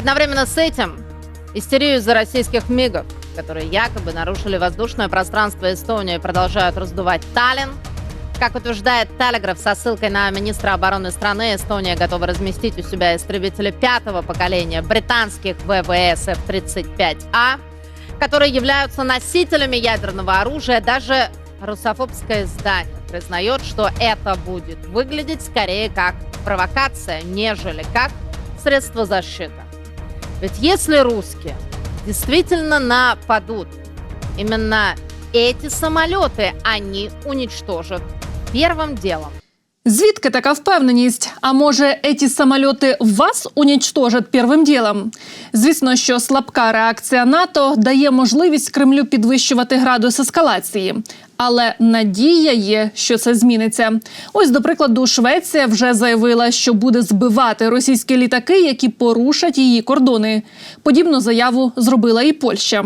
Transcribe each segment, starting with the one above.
Одновременно с этим истерию из-за российских МИГов, которые якобы нарушили воздушное пространство Эстонии, продолжают раздувать Таллин. Как утверждает Телеграф со ссылкой на министра обороны страны, Эстония готова разместить у себя истребители пятого поколения британских ВВС F-35А, которые являются носителями ядерного оружия. Даже русофобское издание признает, что это будет выглядеть скорее как провокация, нежели как средство защиты. Ведь если русские действительно нападут, именно эти самолеты они уничтожат первым делом. Звідки така впевненість? А може, ці самольоти вас унічтожать первим ділом? Звісно, що слабка реакція НАТО дає можливість Кремлю підвищувати градус ескалації. Але надія є, що це зміниться. Ось, до прикладу, Швеція вже заявила, що буде збивати російські літаки, які порушать її кордони. Подібну заяву зробила і Польща.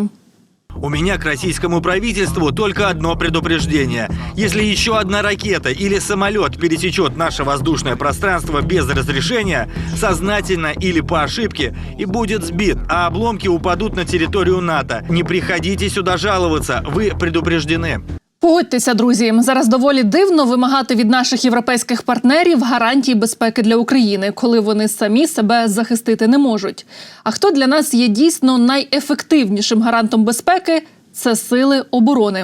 У меня к российскому правительству только одно предупреждение. Если еще одна ракета или самолет пересечет наше воздушное пространство без разрешения, сознательно или по ошибке, и будет сбит, а обломки упадут на территорию НАТО. Не приходите сюда жаловаться, вы предупреждены. Погодьтеся, друзі, зараз доволі дивно вимагати від наших європейських партнерів гарантій безпеки для України, коли вони самі себе захистити не можуть. А хто для нас є дійсно найефективнішим гарантом безпеки? Це сили оборони.